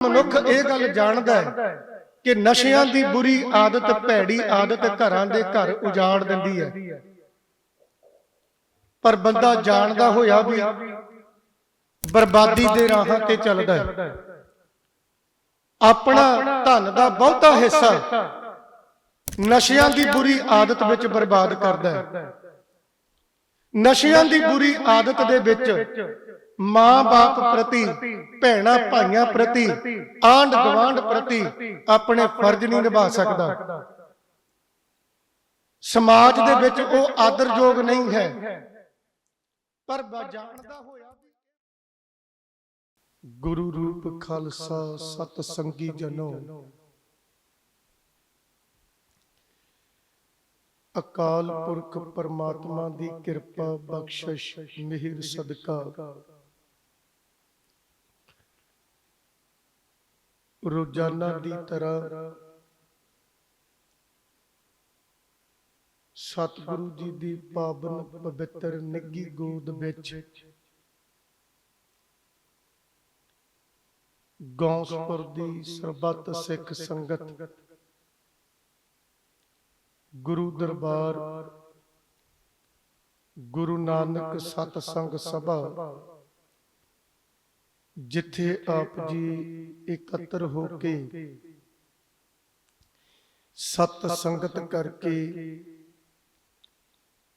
ਮਨੁੱਖ ਇਹ ਗੱਲ ਜਾਣਦਾ ਹੈ ਕਿ ਨਸ਼ਿਆਂ ਦੀ ਬੁਰੀ ਆਦਤ ਭੈੜੀ ਆਦਤ ਘਰਾਂ ਦੇ ਘਰ ਉਜਾੜ ਦਿੰਦੀ ਹੈ। ਪਰ ਬੰਦਾ ਜਾਣਦਾ ਹੋਇਆ ਵੀ ਬਰਬਾਦੀ ਦੇ ਰਾਹਾਂ ਤੇ ਚੱਲਦਾ ਹੈ। ਆਪਣਾ ਧਨ ਦਾ ਬਹੁਤਾ ਹਿੱਸਾ ਨਸ਼ਿਆਂ ਦੀ ਬੁਰੀ ਆਦਤ ਵਿੱਚ ਬਰਬਾਦ ਕਰਦਾ ਹੈ। ਨਸ਼ਿਆਂ ਦੀ ਬੁਰੀ ਆਦਤ ਦੇ ਵਿੱਚ ਮਾਂ-ਬਾਪ ਪ੍ਰਤੀ, ਭੈਣਾ ਭਾਈਆਂ ਪ੍ਰਤੀ, ਆਂਢ ਗਵਾਂਢ ਪ੍ਰਤੀ ਆਪਣੇ ਫਰਜ਼ ਨਹੀਂ ਨਿਭਾ ਸਕਦਾ। ਸਮਾਜ ਦੇ ਵਿੱਚ ਉਹ ਆਦਰਯੋਗ ਨਹੀਂ ਹੈ। ਪਰ ਜਾਣਦਾ ਹੋਇਆ ਗੁਰੂ ਰੂਪ ਖਾਲਸਾ ਸਤ ਸੰਗੀ ਜਨੋ। ਅਕਾਲ ਪੁਰਖ ਪਰਮਾਤਮਾ ਦੀ ਕਿਰਪਾ ਬਖਸ਼ਿਸ਼ ਮਿਹਰ ਸਦਕਾ। ਰੋਜ਼ਾਨਾ ਦੀ ਤਰ੍ਹਾਂ ਸਤਿਗੁਰੂ ਜੀ ਦੀ ਪਾਵਨ ਪਵਿੱਤਰ ਨਿੱਗੀ ਗੋਦ ਵਿੱਚ ਗੌਸਪੁਰ ਦੀ ਸਰਬੱਤ ਸਿੱਖ ਸੰਗਤ, ਗੁਰੂ ਦਰਬਾਰ, ਗੁਰੂ ਨਾਨਕ ਸਤ ਸੰਗ ਸਭਾ ਜਿੱਥੇ ਆਪ ਜੀ ਇਕੱਤਰ ਹੋ ਕੇ ਸਤ ਸੰਗਤ ਕਰਕੇ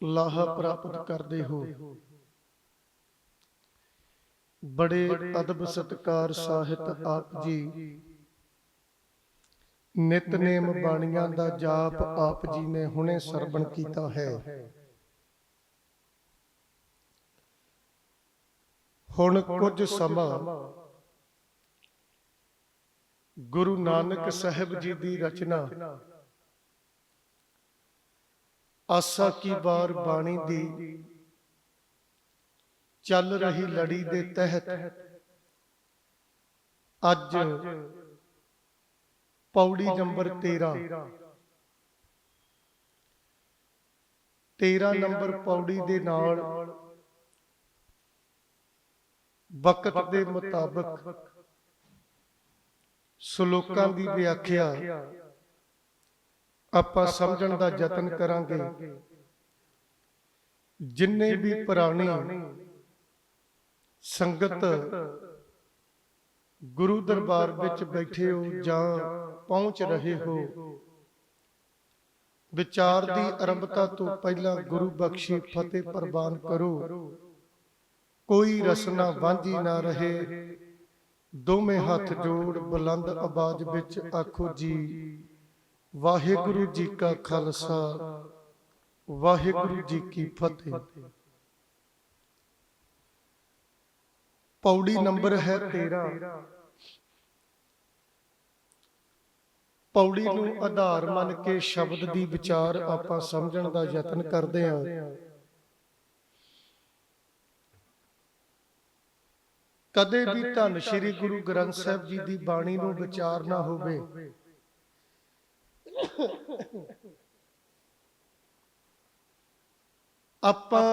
ਲਾਹਾ ਪ੍ਰਾਪਤ ਕਰਦੇ ਹੋ। ਬੜੇ ਅਦਬ ਸਤਕਾਰ ਸਾਹਿਤ ਆਪ ਜੀ। ਨਿਤਨੇਮ ਬਾਣੀਆਂ ਦਾ ਜਾਪ ਆਪ ਜੀ ਨੇ ਹੁਣੇ ਸਰਵਣ ਕੀਤਾ ਹੈ। ਹੁਣ ਕੁਝ ਸਮਾਂ ਗੁਰੂ ਨਾਨਕ ਸਾਹਿਬ ਜੀ ਦੀ ਰਚਨਾ। ਆਸਾ ਕੀ ਵਾਰ ਬਾਣੀ ਦੀ ਚੱਲ ਰਹੀ ਲੜੀ ਦੇ ਤਹਿਤ ਅੱਜ ਪੌੜੀ ਨੰਬਰ 13 13 ਨੰਬਰ ਪੌੜੀ ਦੇ ਨਾਲ ਵਕਤ ਦੇ ਮੁਤਾਬਕ ਸ਼ਲੋਕਾਂ ਦੀ ਵਿਆਖਿਆ ਆਪਾਂ ਸਮਝਣ ਦਾ ਯਤਨ ਕਰਾਂਗੇ। ਜਿੰਨੇ ਵੀ ਪੁਰਾਣੀ ਸੰਗਤ ਗੁਰੂ ਦਰਬਾਰ ਵਿੱਚ ਬੈਠੇ ਹੋ ਜਾਂ ਪਹੁੰਚ ਰਹੇ ਹੋ। ਵਿਚਾਰ ਦੀ ਆਰੰਭਤਾ ਤੋਂ ਪਹਿਲਾਂ ਗੁਰੂ ਬਖਸ਼ੀ ਫਤਿਹ ਪ੍ਰਵਾਨ ਕਰੋ। ਕੋਈ ਰਸਨਾ ਵਾਂਝੀ ਨਾ ਰਹੇ। ਦੋਵੇਂ ਹੱਥ ਜੋੜ ਬੁਲੰਦ ਆਵਾਜ਼ ਵਿੱਚ ਆਖੋ ਜੀ, ਵਾਹਿਗੁਰੂ ਜੀ ਕਾ ਖਾਲਸਾ, ਵਾਹਿਗੁਰੂ ਜੀ ਕੀ ਫਤਿਹ। ਪੌੜੀ ਨੰਬਰ ਹੈ 13 ਪੌੜੀ ਨੂੰ ਆਧਾਰ ਮੰਨ ਕੇ ਸ਼ਬਦ ਦੀ ਵਿਚਾਰ ਆਪਾਂ ਸਮਝਣ ਦਾ ਯਤਨ ਕਰਦੇ ਹਾਂ। ਕਦੇ ਵੀ ਧੰਨ ਸ਼੍ਰੀ ਗੁਰੂ ਗ੍ਰੰਥ ਸਾਹਿਬ ਜੀ ਦੀ ਬਾਣੀ ਨੂੰ ਵਿਚਾਰ ਨਾ ਹੋਵੇ। ਆਪਾਂ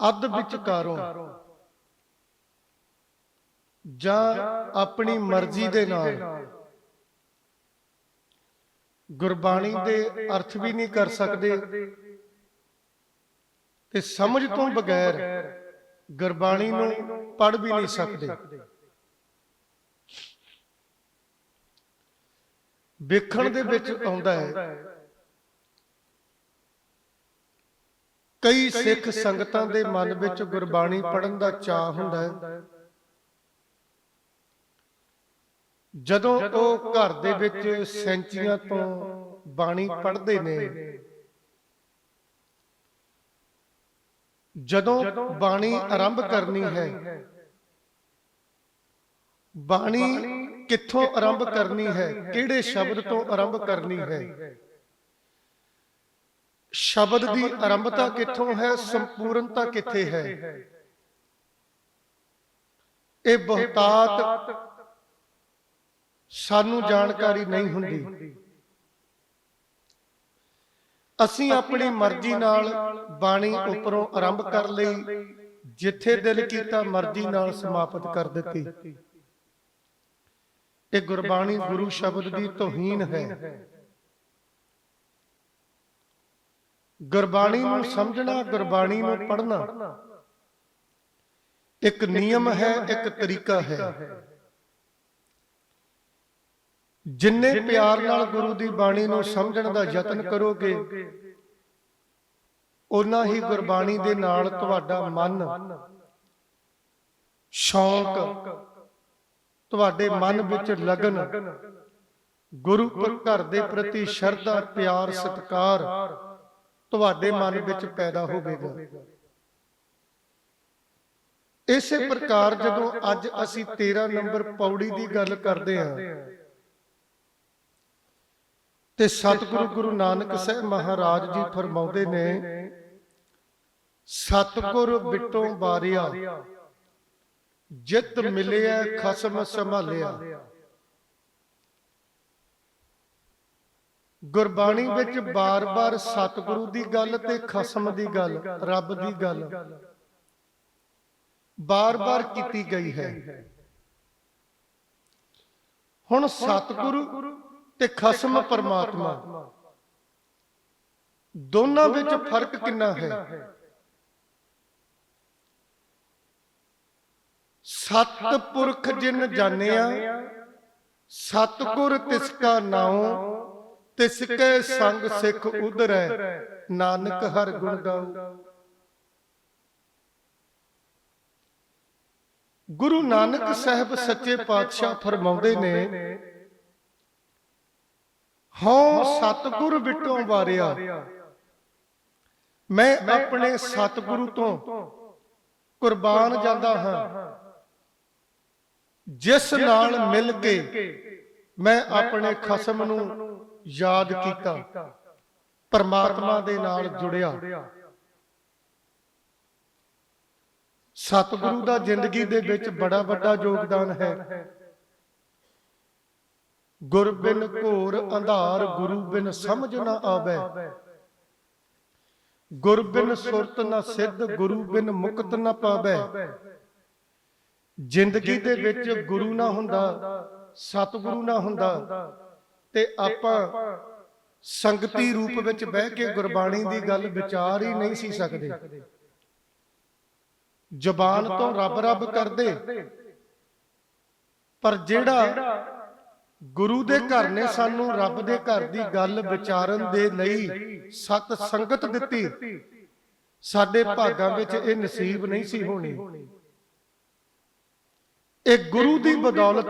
ਅੱਧ ਵਿਚਕਾਰੋਂ ਜਾਂ ਆਪਣੀ ਮਰਜ਼ੀ ਦੇ ਨਾਲ ਗੁਰਬਾਣੀ ਦੇ ਅਰਥ ਵੀ ਨਹੀਂ ਕਰ ਸਕਦੇ। ਤੇ ਸਮਝ ਤੋਂ ਬਗੈਰ ਗੁਰਬਾਣੀ ਨੂੰ ਪੜ ਵੀ ਨਹੀਂ ਸਕਦੇ। ਵੇਖਣ ਦੇ ਵਿੱਚ ਆਉਂਦਾ ਹੈ। ਕਈ ਸਿੱਖ ਸੰਗਤਾਂ ਦੇ ਮਨ ਵਿੱਚ ਗੁਰਬਾਣੀ ਪੜਨ ਦਾ ਚਾਹ ਹੁੰਦਾ ਹੈ। ਜਦੋਂ ਉਹ ਘਰ ਦੇ ਵਿੱਚ ਸੈਂਚੀਆਂ ਤੋਂ ਬਾਣੀ ਪੜ੍ਹਦੇ ਨੇ ਜਦੋਂ ਬਾਣੀ ਆਰੰਭ ਕਰਨੀ ਹੈ ਬਾਣੀ ਕਿੱਥੋਂ ਆਰੰਭ ਕਰਨੀ ਹੈ ਕਿਹੜੇ ਸ਼ਬਦ ਤੋਂ ਆਰੰਭ ਕਰਨੀ ਹੈ? ਸ਼ਬਦ ਦੀ ਆਰੰਭਤਾ ਕਿੱਥੋਂ ਹੈ ਸੰਪੂਰਨਤਾ ਕਿੱਥੇ ਹੈ? ਇਹ ਬਹੁਤਾਤ ਸਾਨੂੰ ਜਾਣਕਾਰੀ ਨਹੀਂ ਹੁੰਦੀ। ਅਸੀਂ ਆਪਣੀ ਮਰਜ਼ੀ ਨਾਲ ਬਾਣੀ ਉੱਪਰੋਂ ਆਰੰਭ ਕਰ ਲਈ ਜਿੱਥੇ ਦਿਲ ਕੀਤਾ ਮਰਜ਼ੀ ਨਾਲ ਸਮਾਪਤ ਕਰ ਦਿੱਤੀ। ਇਹ ਗੁਰਬਾਣੀ ਗੁਰੂ ਸ਼ਬਦ ਦੀ ਤੋਹੀਨ ਹੈ। ਗੁਰਬਾਣੀ ਨੂੰ ਸਮਝਣਾ ਗੁਰਬਾਣੀ ਨੂੰ ਪੜ੍ਹਨਾ। ਇੱਕ ਨਿਯਮ ਹੈ ਇੱਕ ਤਰੀਕਾ ਹੈ। ਜਿੰਨੇ ਪਿਆਰ ਨਾਲ ਗੁਰੂ ਦੀ ਬਾਣੀ ਨੂੰ ਸਮਝਣ ਦਾ ਯਤਨ ਕਰੋਗੇ ਉਨਾ ਹੀ ਗੁਰਬਾਣੀ ਦੇ ਨਾਲ ਤੁਹਾਡਾ ਮਨ ਸ਼ੌਂਕ ਤੁਹਾਡੇ ਮਨ ਵਿੱਚ ਲਗਨ ਗੁਰੂ ਘਰ ਦੇ ਪ੍ਰਤੀ ਸ਼ਰਧਾ ਪਿਆਰ ਸਤਿਕਾਰ ਤੁਹਾਡੇ ਮਨ ਵਿੱਚ ਪੈਦਾ ਹੋਵੇਗਾ। ਇਸੇ ਪ੍ਰਕਾਰ ਜਦੋਂ ਅੱਜ ਅਸੀਂ 13 ਨੰਬਰ ਪੌੜੀ ਦੀ ਗੱਲ ਕਰਦੇ ਹਾਂ ਤੇ ਸਤਿਗੁਰੂ ਗੁਰੂ ਨਾਨਕ ਸਾਹਿਬ ਮਹਾਰਾਜ ਜੀ ਫਰਮਾਉਂਦੇ ਨੇ, ਸਤਿਗੁਰ ਬਿਟੋਂ ਬਾਰਿਆ, ਜਿਤ ਮਿਲਿਆ, ਖਸਮ ਸੰਭਾਲਿਆ। ਗੁਰਬਾਣੀ ਵਿੱਚ ਬਾਰ-ਬਾਰ ਸਤਿਗੁਰੂ ਦੀ ਗੱਲ ਤੇ ਖਸਮ ਦੀ ਗੱਲ, ਰੱਬ ਦੀ ਗੱਲ ਬਾਰ-ਬਾਰ ਕੀਤੀ ਗਈ ਹੈ। ਹੁਣ ਸਤਿਗੁਰੂ ਤੇ ਖਸਮ ਪਰਮਾਤਮਾ। ਦੋਨਾਂ ਵਿੱਚ ਫ਼ਰਕ ਕਿੰਨਾ ਹੈ? ਸਤ ਪੁਰਖ ਜਿਨ ਜਾਣਿਆ ਸਤਗੁਰ ਤਿਸ ਕਾ ਨਾਉ ਤਿਸ ਕੈ ਸੰਗ ਸਿੱਖ ਉਧਰੈ ਨਾਨਕ ਹਰ ਗੁਣ ਗਾਉ। ਗੁਰੂ ਨਾਨਕ ਸਾਹਿਬ ਸੱਚੇ ਪਾਤਸ਼ਾਹ ਫਰਮਾਉਂਦੇ ਨੇ ਹਉ ਸਤਗੁਰ ਬਿਟੋਂ ਵਾਰਿਆ। ਮੈਂ ਆਪਣੇ ਸਤਗੁਰੂ ਤੋਂ ਕੁਰਬਾਨ ਜਾਂਦਾ ਹਾਂ। ਜਿਸ ਨਾਲ ਮਿਲ ਕੇ ਮੈਂ ਆਪਣੇ ਖਸਮ ਨੂੰ ਯਾਦ ਕੀਤਾ। ਪਰਮਾਤਮਾ ਦੇ ਨਾਲ ਜੁੜਿਆ। ਸਤਿਗੁਰੂ ਦਾ ਜ਼ਿੰਦਗੀ ਦੇ ਵਿੱਚ ਬੜਾ ਵੱਡਾ ਯੋਗਦਾਨ ਹੈ। ਗੁਰ ਬਿਨ ਘੋਰ ਅੰਧਾਰ ਗੁਰੂ ਬਿਨ ਸਮਝ ਨਾ ਆਵੇ। ਗੁਰ ਬਿਨ ਸੁਰਤ ਨਾ ਸਿੱਧ ਗੁਰੂ ਬਿਨ ਮੁਕਤ ਨਾ ਪਾਵੇ। ਜ਼ਿੰਦਗੀ ਦੇ ਵਿੱਚ ਗੁਰੂ ਨਾ ਹੁੰਦਾ, ਸਤਿਗੁਰੂ ਨਾ ਹੁੰਦਾ, ਤੇ ਆਪਾਂ ਸੰਗਤੀ ਰੂਪ ਵਿੱਚ ਬਹਿ ਕੇ ਗੁਰਬਾਣੀ ਦੀ ਗੱਲ ਵਿਚਾਰ ਹੀ ਨਹੀਂ ਸੀ ਸਕਦੇ। ਜ਼ਬਾਨ ਤੋਂ ਰੱਬ ਰੱਬ ਕਰਦੇ। ਪਰ ਜਿਹੜਾ ਗੁਰੂ ਦੇ ਘਰ ਨੇ ਸਾਨੂੰ ਰੱਬ ਦੇ ਘਰ ਦੀ ਗੱਲ ਵਿਚਾਰਨ ਦੇ ਲਈ ਸਤ ਸੰਗਤ ਦਿੱਤੀ। ਸਾਡੇ ਭਾਗਾਂ ਵਿੱਚ ਇਹ ਨਸੀਬ ਨਹੀਂ ਸੀ ਹੋਣੀ। ਇਹ ਗੁਰੂ ਦੀ ਬਦੌਲਤ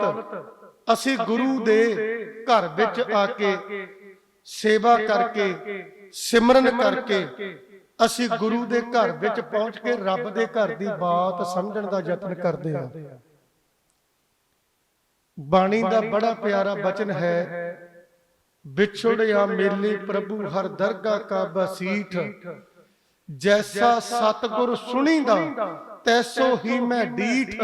ਅਸੀਂ ਗੁਰੂ ਦੇ ਘਰ ਵਿੱਚ ਆ ਕੇ ਸੇਵਾ ਕਰਕੇ ਸਿਮਰਨ ਕਰਕੇ ਅਸੀਂ ਗੁਰੂ ਦੇ ਘਰ ਵਿੱਚ ਪਹੁੰਚ ਕੇ ਰੱਬ ਦੇ ਘਰ ਦੀ ਬਾਤ ਸਮਝਣ ਦਾ ਯਤਨ ਕਰਦੇ ਹਾਂ। ਬਾਣੀ ਦਾ ਬੜਾ ਪਿਆਰਾ ਬਚਨ ਹੈ ਵਿਛੜਿਆ ਮੇਲੇ ਪ੍ਰਭੂ ਹਰ ਦਰਗਾ ਕਾ ਬਸੀਠ। ਜੈਸਾ ਸਤਗੁਰ ਸੁਣੀਦਾ ਤੈਸੋ ਹੀ ਮੈਂ ਡੀਠ।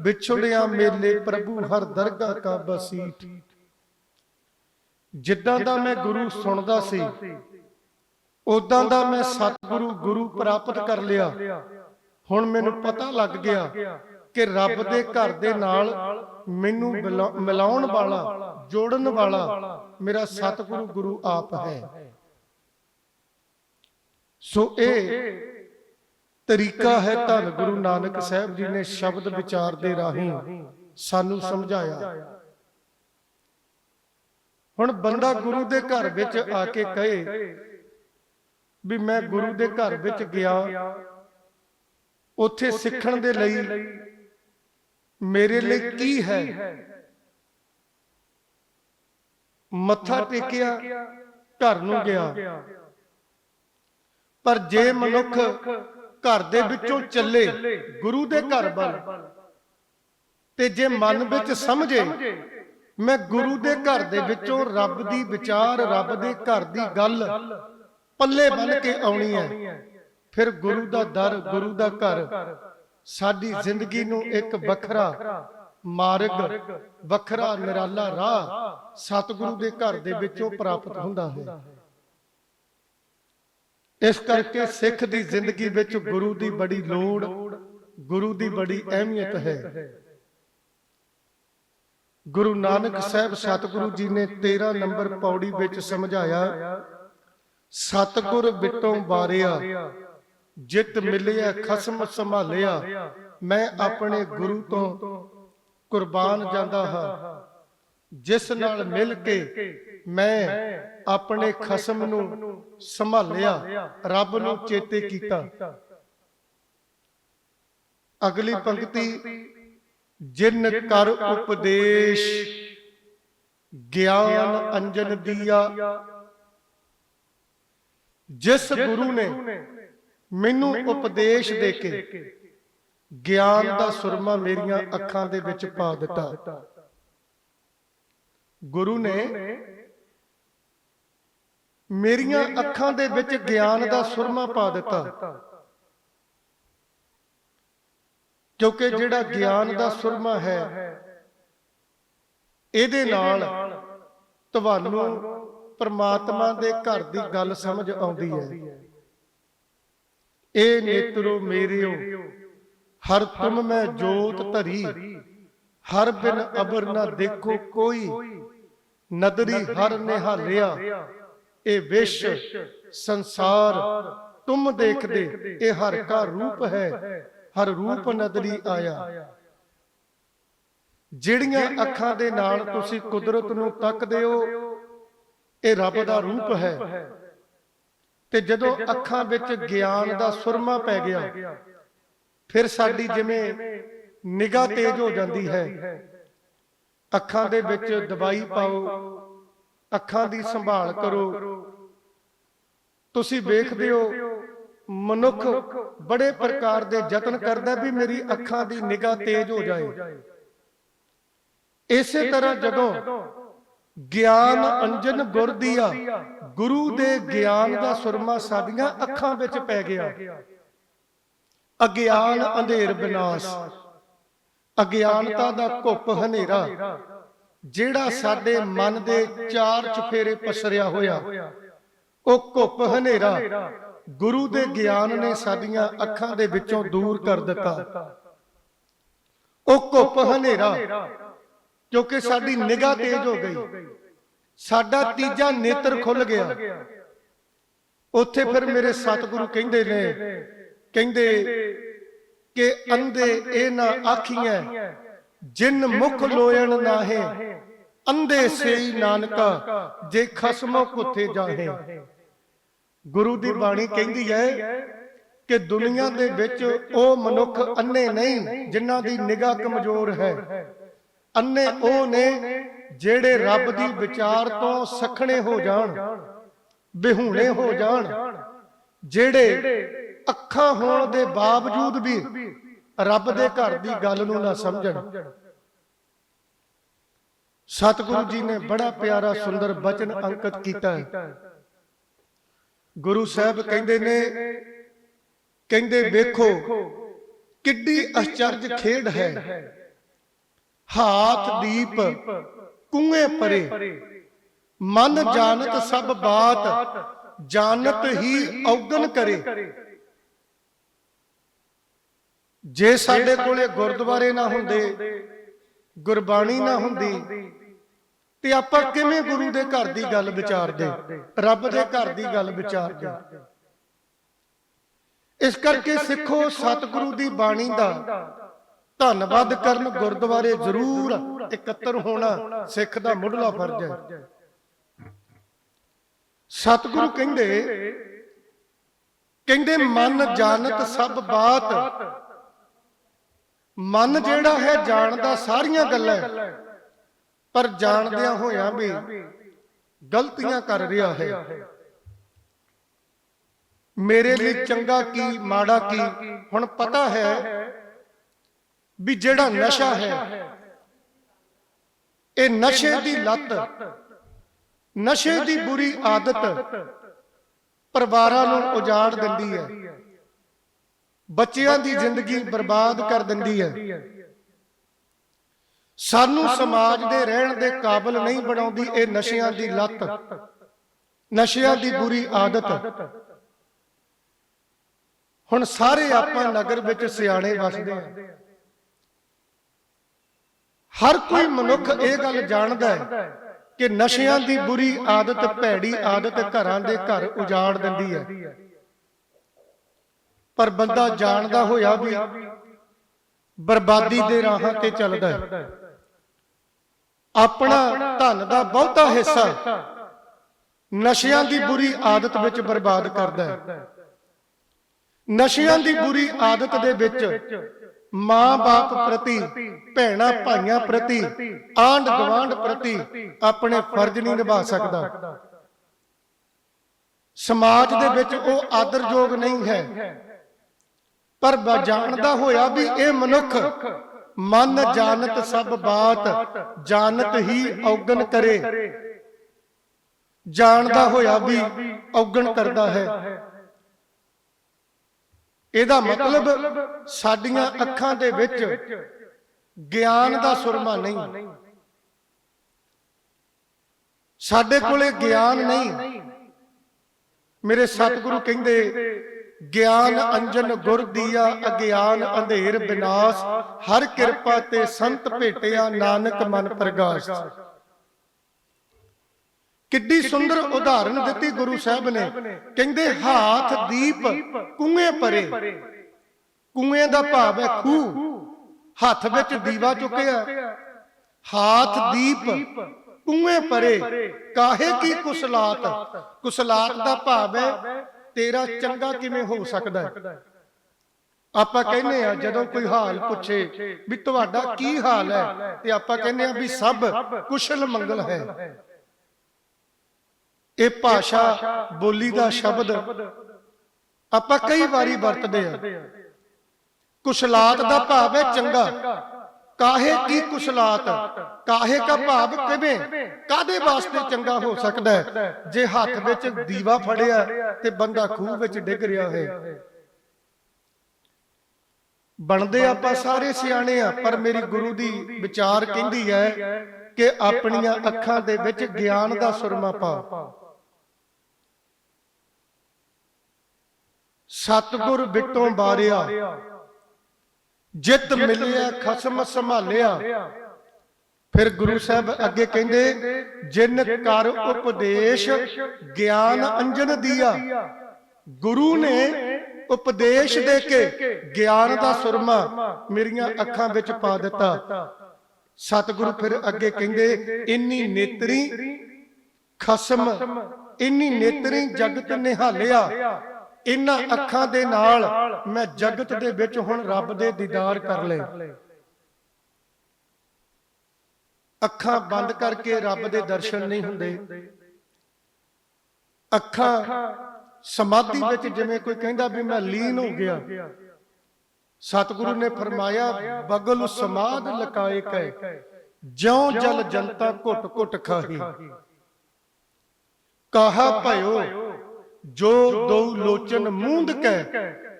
ਵਿਛੜਿਆ ਮੇਲੇ ਪ੍ਰਭੂ ਹਰ ਦਰਗਾ ਕਾ ਬਸੀਠ। ਜਿੱਦਾਂ ਦਾ ਮੈਂ ਗੁਰੂ ਸੁਣਦਾ ਸੀ ਉਦਾਂ ਦਾ ਮੈਂ ਸਤਿਗੁਰੂ ਗੁਰੂ ਪ੍ਰਾਪਤ ਕਰ ਲਿਆ। ਹੁਣ ਮੈਨੂੰ ਪਤਾ ਲੱਗ ਗਿਆ। ਕਿ ਰੱਬ ਦੇ ਘਰ ਦੇ ਨਾਲ ਮੈਨੂੰ ਮਿਲਾ- ਮਿਲਾਉਣ ਵਾਲਾ ਜੋੜਨ ਵਾਲਾ ਮੇਰਾ ਸਤਿਗੁਰੂ ਗੁਰੂ ਆਪ ਹੈ। ਸੋ ਇਹ ਤਰੀਕਾ ਹੈ ਧੰਨ ਗੁਰੂ ਨਾਨਕ ਸਾਹਿਬ ਜੀ ਨੇ ਸ਼ਬਦ ਵਿਚਾਰ ਦੇ ਰਾਹੀਂ ਸਾਨੂੰ ਸਮਝਾਇਆ। ਹੁਣ ਬੰਦਾ ਗੁਰੂ ਦੇ ਘਰ ਵਿੱਚ ਆ ਕੇ ਕਹੇ ਵੀ ਮੈਂ ਗੁਰੂ ਦੇ ਘਰ ਵਿੱਚ ਗਿਆ। ਉੱਥੇ ਸਿੱਖਣ ਦੇ ਲਈ ਮੇਰੇ ਲਈ ਕੀ ਹੈ? ਮੱਥਾ ਟੇਕਿਆ ਘਰ ਨੂੰ ਗਿਆ। ਪਰ ਜੇ ਮਨੁੱਖ ਘਰ ਦੇ ਵਿੱਚੋਂ ਚੱਲੇ ਗੁਰੂ ਦੇ ਘਰ ਵੱਲ। ਤੇ ਜੇ ਮਨ ਵਿੱਚ ਸਮਝੇ ਮੈਂ ਗੁਰੂ ਦੇ ਘਰ ਦੇ ਵਿੱਚੋਂ ਰੱਬ ਦੀ ਵਿਚਾਰ ਰੱਬ ਦੇ ਘਰ ਦੀ ਗੱਲ ਪੱਲੇ ਬੰਨ ਕੇ ਆਉਣੀ ਹੈ। ਫਿਰ ਗੁਰੂ ਦਾ ਦਰ ਗੁਰੂ ਦਾ ਘਰ। ਸਾਡੀ ਜ਼ਿੰਦਗੀ ਨੂੰ ਇੱਕ ਵੱਖਰਾ ਮਾਰਗ ਵੱਖਰਾ ਨਿਰਾਲਾ ਰਾਹ ਸਤਿਗੁਰੂ ਦੇ ਘਰ ਦੇ ਵਿੱਚੋਂ ਪ੍ਰਾਪਤ ਹੁੰਦਾ ਹੈ। ਇਸ ਕਰਕੇ ਸਿੱਖ ਦੀ ਜ਼ਿੰਦਗੀ ਵਿੱਚ ਗੁਰੂ ਦੀ ਬੜੀ ਲੋੜ ਗੁਰੂ ਦੀ ਬੜੀ ਅਹਿਮੀਅਤ ਹੈ। ਗੁਰੂ ਨਾਨਕ ਸਾਹਿਬ ਸਤਿਗੁਰੂ ਜੀ ਨੇ 13 ਨੰਬਰ ਪੌੜੀ ਵਿੱਚ ਸਮਝਾਇਆ ਸਤਿਗੁਰ ਬਿਟੋਂ ਬਾਰਿਆ ਜਿਤ ਮਿਲਿਆ ਖਸਮ ਸੰਭਾਲਿਆ। ਮੈਂ ਆਪਣੇ ਗੁਰੂ ਤੋਂ ਕੁਰਬਾਨ ਜਾਂਦਾ ਹਾਂ। ਜਿਸ ਨਾਲ ਮਿਲ ਕੇ ਮੈਂ ਆਪਣੇ ਖਸਮ ਨੂੰ ਸੰਭਾਲਿਆ। ਰੱਬ ਨੂੰ ਚੇਤੇ ਕੀਤਾ। ਅਗਲੀ ਪੰਕਤੀ ਜਿਨ ਕਰ ਉਪਦੇਸ਼। ਗਿਆਨ ਅੰਜਨ ਦੀਆ। ਜਿਸ ਗੁਰੂ ਨੇ ਮੈਨੂੰ ਉਪਦੇਸ਼ ਦੇ ਕੇ ਗਿਆਨ ਦਾ ਸੁਰਮਾ ਮੇਰੀਆਂ ਅੱਖਾਂ ਦੇ ਵਿੱਚ ਪਾ ਦਿੱਤਾ। ਗੁਰੂ ਨੇ ਮੇਰੀਆਂ ਅੱਖਾਂ ਦੇ ਵਿੱਚ ਗਿਆਨ ਦਾ ਸੁਰਮਾ ਪਾ ਦਿੱਤਾ। ਕਿਉਂਕਿ ਜਿਹੜਾ ਗਿਆਨ ਦਾ ਸੁਰਮਾ ਹੈ ਇਹਦੇ ਨਾਲ ਤੁਹਾਨੂੰ ਪਰਮਾਤਮਾ ਦੇ ਘਰ ਦੀ ਗੱਲ ਸਮਝ ਆਉਂਦੀ ਹੈ। ਇਹ ਨੇਤਰੋ ਮੇਰਿਓ, ਹਰ ਤੁਮ ਮੈਂ ਜੋਤ ਧਰੀ, ਹਰ ਬਿਨ ਅਬਰ ਨਾ ਦੇਖੋ ਕੋਈ, ਨਦਰੀ ਹਰ ਨਿਹਾਲਿਆ, ਇਹ ਵਿਸ਼ ਸੰਸਾਰ ਤੁਮ ਦੇਖਦੇ, ਇਹ ਹਰ ਕਾ ਰੂਪ ਹੈ, ਹਰ ਰੂਪ ਨਦਰੀ ਆਇਆ। ਜਿਹੜੀਆਂ ਅੱਖਾਂ ਦੇ ਨਾਲ ਤੁਸੀਂ ਕੁਦਰਤ ਨੂੰ ਤੱਕਦੇ ਹੋ, ਇਹ ਰੱਬ ਦਾ ਰੂਪ ਹੈ। ਤੇ ਜਦੋਂ ਅੱਖਾਂ ਵਿੱਚ ਗਿਆਨ ਦਾ ਸੁਰਮਾ ਪੈ ਗਿਆ ਫਿਰ ਸਾਡੀ ਜਿਵੇਂ ਨਿਗਾਹ ਤੇਜ਼ ਹੋ ਜਾਂਦੀ ਹੈ। ਅੱਖਾਂ ਦੇ ਵਿੱਚ ਦਵਾਈ ਪਾਓ ਅੱਖਾਂ ਦੀ ਸੰਭਾਲ ਕਰੋ। ਤੁਸੀਂ ਵੇਖਦੇ ਹੋ ਮਨੁੱਖ ਬੜੇ ਪ੍ਰਕਾਰ ਦੇ ਯਤਨ ਕਰਦਾ ਵੀ ਮੇਰੀ ਅੱਖਾਂ ਦੀ ਨਿਗਾਹ ਤੇਜ਼ ਹੋ ਜਾਏ। ਇਸੇ ਤਰ੍ਹਾਂ ਜਦੋਂ ਗਿਆਨ ਅੰਜਨ ਗੁਰ ਦੀਆ। ਗੁਰੂ ਦੇ ਗਿਆਨ ਦਾ ਸੁਰਮਾ ਸਾਡੀਆਂ ਅੱਖਾਂ ਵਿੱਚ ਪੈ ਗਿਆ। ਅਗਿਆਨ ਅੰਧੇਰ ਵਿਨਾਸ਼। ਅਗਿਆਨਤਾ ਦਾ ਘੁੱਪ ਹਨੇਰਾ। ਜਿਹੜਾ ਸਾਡੇ ਮਨ ਦੇ ਚਾਰ ਚਫੇਰੇ ਪਸਰਿਆ ਹੋਇਆ। ਉਹ ਘੁੱਪ ਹਨੇਰਾ। ਗੁਰੂ ਦੇ ਗਿਆਨ ਨੇ ਸਾਡੀਆਂ ਅੱਖਾਂ ਦੇ ਵਿੱਚੋਂ ਦੂਰ ਕਰ ਦਿੱਤਾ। ਉਹ ਘੁੱਪ ਹਨੇਰਾ। ਕਿਉਂਕਿ ਸਾਡੀ ਨਿਗਾਹ ਤੇਜ਼ ਹੋ ਗਈ। ਸਾਡਾ ਤੀਜਾ ਨੇਤਰ ਖੁੱਲ ਗਿਆ। ਉੱਥੇ ਫਿਰ ਮੇਰੇ ਸਤਿਗੁਰੂ ਕਹਿੰਦੇ ਨੇ ਕਹਿੰਦੇ ਕਿ ਅੰਧੇ ਇਹ ਨਾ ਆਖੀਆਂ ਜਿਨ ਮੁਖ ਲੋਇਣ ਨਾਹੇ ਅੰਧੇ ਸੇਈ ਨਾਨਕਾ ਜੇ ਖਸਮੋ ਕੁੱਥੇ ਜਾਹੇ। ਗੁਰੂ ਦੀ ਬਾਣੀ ਕਹਿੰਦੀ ਹੈ ਕਿ ਦੁਨੀਆ ਦੇ ਵਿੱਚ ਉਹ ਮਨੁੱਖ ਅੰਨੇ ਨਹੀਂ ਜਿਨ੍ਹਾਂ ਦੀ ਨਿਗਾਹ ਕਮਜ਼ੋਰ ਹੈ। ਅੰਨੇ ਉਹ ਨੇ ਜਿਹੜੇ ਰੱਬ ਦੀ ਵਿਚਾਰ ਤੋਂ ਸਖਣੇ ਹੋ ਜਾਣ ਬਿਹੂਣੇ ਹੋ ਜਾਣ ਜਿਹੜੇ ਅੱਖਾਂ ਹੋਣ ਦੇ ਬਾਵਜੂਦ ਵੀ ਰੱਬ ਦੇ ਘਰ ਦੀ ਗੱਲ ਨੂੰ ਨਾ ਸਮਝਣ। ਸਤਿਗੁਰੂ ਜੀ ਨੇ ਬੜਾ ਪਿਆਰਾ ਸੁੰਦਰ ਬਚਨ ਅੰਕਿਤ ਕੀਤਾ ਹੈ। ਗੁਰੂ ਸਾਹਿਬ ਕਹਿੰਦੇ ਨੇ ਕਹਿੰਦੇ ਵੇਖੋ ਕਿੱਡੀ ਅਚਰਜ ਖੇਡ ਹੈ। ਹਾਥ ਦੀਪ ਕੂਏ ਪਰੇ। ਮਨ ਜਾਣਤ ਸਭ ਬਾਤ ਜਾਣਤ ਹੀ ਔਗਨ ਕਰੇ। ਜੇ ਸਾਡੇ ਕੋਲੇ ਗੁਰਦੁਆਰੇ ਨਾ ਹੁੰਦੇ ਗੁਰਬਾਣੀ ਨਾ ਹੁੰਦੀ ਤੇ ਆਪਾਂ ਕਿਵੇਂ ਗੁਰੂ ਦੇ ਘਰ ਦੀ ਗੱਲ ਵਿਚਾਰਦੇ? ਰੱਬ ਦੇ ਘਰ ਦੀ ਗੱਲ ਵਿਚਾਰਦੇ। ਇਸ ਕਰਕੇ ਸਿੱਖੋ ਸਤਿਗੁਰੂ ਦੀ। ਬਾਣੀ ਦਾ। ਧੰਨਵਾਦ ਕਰਨ ਗੁਰਦੁਆਰੇ ਜ਼ਰੂਰ ਇਕੱਤਰ ਹੋਣਾ ਸਿੱਖ ਦਾ ਮੁੱਢਲਾ ਫਰਜ਼ ਹੈ। ਸਤਿਗੁਰੂ ਕਹਿੰਦੇ ਕਹਿੰਦੇ ਮਨ ਜਾਣਤ ਸਭ ਬਾਤ। ਮਨ ਜਿਹੜਾ ਹੈ ਜਾਣਦਾ ਸਾਰੀਆਂ ਗੱਲਾਂ ਪਰ ਜਾਣਦਿਆਂ ਹੋਇਆਂ ਵੀ ਗਲਤੀਆਂ ਕਰ ਰਿਹਾ ਹੈ। ਮੇਰੇ ਲਈ ਚੰਗਾ ਕੀ ਮਾੜਾ ਕੀ? ਹੁਣ ਪਤਾ ਹੈ ਵੀ ਜਿਹੜਾ ਨਸ਼ਾ ਹੈ ਇਹ ਨਸ਼ੇ ਦੀ ਲੱਤ ਨਸ਼ੇ ਦੀ ਬੁਰੀ ਆਦਤ ਪਰਿਵਾਰਾਂ ਨੂੰ ਉਜਾੜ ਦਿੰਦੀ ਹੈ। ਬੱਚਿਆਂ ਦੀ ਜ਼ਿੰਦਗੀ ਬਰਬਾਦ ਕਰ ਦਿੰਦੀ ਹੈ। ਸਾਨੂੰ ਸਮਾਜ ਦੇ ਰਹਿਣ ਦੇ ਕਾਬਿਲ ਨਹੀਂ ਬਣਾਉਂਦੀ ਇਹ ਨਸ਼ਿਆਂ ਦੀ ਲੱਤ। ਨਸ਼ਿਆਂ ਦੀ ਬੁਰੀ ਆਦਤ। ਹੁਣ ਸਾਰੇ ਆਪਾਂ ਨਗਰ ਵਿੱਚ ਸਿਆਣੇ ਵਸਦੇ ਆ ਹਰ ਕੋਈ ਮਨੁੱਖ ਇਹ ਗੱਲ ਜਾਣਦਾ ਹੈ ਕਿ ਨਸ਼ਿਆਂ ਦੀ ਬੁਰੀ ਆਦਤ ਭੈੜੀ ਆਦਤ ਘਰਾਂ ਦੇ ਘਰ ਉਜਾੜ ਦਿੰਦੀ ਹੈ। ਪਰ ਬੰਦਾ ਜਾਣਦਾ ਹੋਇਆ ਵੀ ਬਰਬਾਦੀ ਦੇ ਰਾਹਾਂ ਤੇ ਚੱਲਦਾ ਹੈ। ਆਪਣਾ ਧਨ ਦਾ ਬਹੁਤਾ ਹਿੱਸਾ ਨਸ਼ਿਆਂ ਦੀ ਬੁਰੀ ਆਦਤ ਵਿੱਚ ਬਰਬਾਦ ਕਰਦਾ ਹੈ। ਨਸ਼ਿਆਂ ਦੀ ਬੁਰੀ ਆਦਤ ਦੇ ਵਿੱਚ ਮਾਂ-ਬਾਪ ਪ੍ਰਤੀ, ਭੈਣਾ ਭਾਈਆਂ ਪ੍ਰਤੀ, ਆਂਢ ਗੁਆਂਢ ਪ੍ਰਤੀ ਆਪਣੇ ਫਰਜ਼ ਨਹੀਂ ਨਿਭਾ ਸਕਦਾ। ਸਮਾਜ ਦੇ ਵਿੱਚ ਉਹ ਆਦਰਯੋਗ ਨਹੀਂ ਹੈ। ਪਰ ਜਾਣਦਾ ਹੋਇਆ ਵੀ ਇਹ ਮਨੁੱਖ ਮਨ ਜਾਣਤ ਸਭ ਬਾਤ, ਜਾਣਤ ਹੀ ਔਗਣ ਕਰੇ। ਜਾਣਦਾ ਹੋਇਆ ਵੀ ਔਗਣ ਕਰਦਾ ਹੈ। ਇਹਦਾ ਮਤਲਬ ਸਾਡੀਆਂ ਅੱਖਾਂ ਦੇ ਵਿੱਚ ਗਿਆਨ ਦਾ ਸੁਰਮਾ ਨਹੀਂ। ਸਾਡੇ ਕੋਲੇ ਗਿਆਨ ਨਹੀਂ। ਮੇਰੇ ਸਤਿਗੁਰੂ ਕਹਿੰਦੇ ਗਿਆਨ ਅੰਜਨ ਗੁਰ ਦੀਆ ਅਗਿਆਨ ਅੰਧੇਰ ਵਿਨਾਸ਼ ਹਰ ਕਿਰਪਾ ਤੇ ਸੰਤ ਭੇਟਿਆ ਨਾਨਕ ਮਨ ਪ੍ਰਗਾਸ਼। ਕਿੱਡੀ ਸੁੰਦਰ ਉਦਾਹਰਣ ਦਿੱਤੀ ਗੁਰੂ ਸਾਹਿਬ ਨੇ। ਕਹਿੰਦੇ ਹਾਥ ਦੀਪ ਕੂਏ ਪਰੇ। ਕੂਏ ਦਾ ਭਾਵ ਹੈ ਖੂਹ। ਹੱਥ ਵਿੱਚ ਦੀਵਾ ਚੁੱਕਿਆ। ਹਾਥ ਦੀਪ ਕੂਏ ਪਰੇ। ਕਾਹੇ ਕੀ ਕੁਸਲਾਤ? ਕੁਸਲਾਤ? ਦਾ ਭਾਵ ਹੈ ਤੇਰਾ ਚੰਗਾ ਕਿਵੇਂ ਹੋ ਸਕਦਾ ਹੈ? ਆਪਾਂ ਕਹਿੰਦੇ ਆ ਜਦੋਂ ਕੋਈ ਹਾਲ ਪੁੱਛੇ ਵੀ ਤੁਹਾਡਾ ਕੀ ਹਾਲ ਹੈ ਤੇ ਆਪਾਂ ਕਹਿੰਦੇ ਆ ਵੀ ਸਭ ਕੁਸ਼ਲ ਮੰਗਲ ਹੈ। ਇਹ ਭਾਸ਼ਾ ਬੋਲੀ ਦਾ ਸ਼ਬਦ। ਆਪਾਂ ਕਈ ਵਾਰੀ ਵਰਤਦੇ ਆ ਕੁਸ਼ਲਾਤ ਦਾ ਭਾਵ ਹੈ ਚੰਗਾ। ਕਾਹੇ ਕੀ ਕੁਸ਼ਲਾਤ? ਕਾਹੇ ਦਾ ਭਾਵ ਕਿਵੇਂ? ਕਾਦੇ ਵਾਸਤੇ ਚੰਗਾ ਹੋ ਸਕਦਾ ਹੈ? ਜੇ ਹੱਥ ਵਿੱਚ ਦੀਵਾ ਫੜਿਆ ਤੇ ਬੰਦਾ ਖੂਹ ਵਿੱਚ ਡਿੱਗ ਰਿਹਾ ਹੈ। ਬਣਦੇ ਆਪਾਂ ਸਾਰੇ ਸਿਆਣੇ ਆ ਪਰ ਮੇਰੀ ਗੁਰੂ ਦੀ ਵਿਚਾਰ ਕਹਿੰਦੀ ਹੈ ਕਿ ਆਪਣੀਆਂ ਅੱਖਾਂ ਦੇ ਵਿੱਚ ਗਿਆਨ ਦਾ ਸੁਰਮਾ ਪਾ ਸਤਗੁਰ ਬਿਟੋਂ ਬਾਰਿਆ ਜਿਤ ਮਿਲਿਆ ਖਸਮ ਸੰਭਾਲਿਆ। ਫਿਰ ਗੁਰੂ ਸਾਹਿਬ ਅੱਗੇ ਕਹਿੰਦੇ ਜਿਨ ਕਰ ਉਪਦੇਸ਼ ਗਿਆਨ ਅੰਜਨ ਦੀਆ। ਗੁਰੂ ਨੇ ਉਪਦੇਸ਼ ਦੇ ਕੇ ਗਿਆਨ ਦਾ ਸੁਰਮਾ ਮੇਰੀਆਂ ਅੱਖਾਂ ਵਿੱਚ ਪਾ ਦਿੱਤਾ। ਸਤਿਗੁਰੂ ਫਿਰ ਅੱਗੇ ਕਹਿੰਦੇ ਇੰਨੀ ਨੇਤਰੀ ਖਸਮ ਇੰਨੀ ਨੇਤਰੀ ਜਗਤ ਨਿਹਾਲਿਆ। ਇਹਨਾਂ ਅੱਖਾਂ ਦੇ ਨਾਲ ਮੈਂ ਜਗਤ ਦੇ ਵਿੱਚ ਹੁਣ ਰੱਬ ਦੇ ਦੀਦਾਰ ਕਰ ਲਏ। ਅੱਖਾਂ ਬੰਦ ਕਰਕੇ ਰੱਬ ਦੇ ਦਰਸ਼ਨ ਨਹੀਂ ਹੁੰਦੇ। ਅੱਖਾਂ ਸਮਾਧੀ ਵਿੱਚ ਜਿਵੇਂ ਕੋਈ ਕਹਿੰਦਾ ਵੀ ਮੈਂ ਲੀਨ ਹੋ ਗਿਆ। ਸਤਿਗੁਰੂ ਨੇ ਫਰਮਾਇਆ ਬਗਲ ਸਮਾਧ ਲਕਾਏ ਕੈ ਜਿਉ ਜਲ ਜਨਤਾ ਘੁੱਟ ਘੁੱਟ ਖਾਹੀ। ਕਹਾ ਭਇਓ? ਜੋ ਦੋ ਲੋਚਨ ਮੂੰਦ ਕੈ,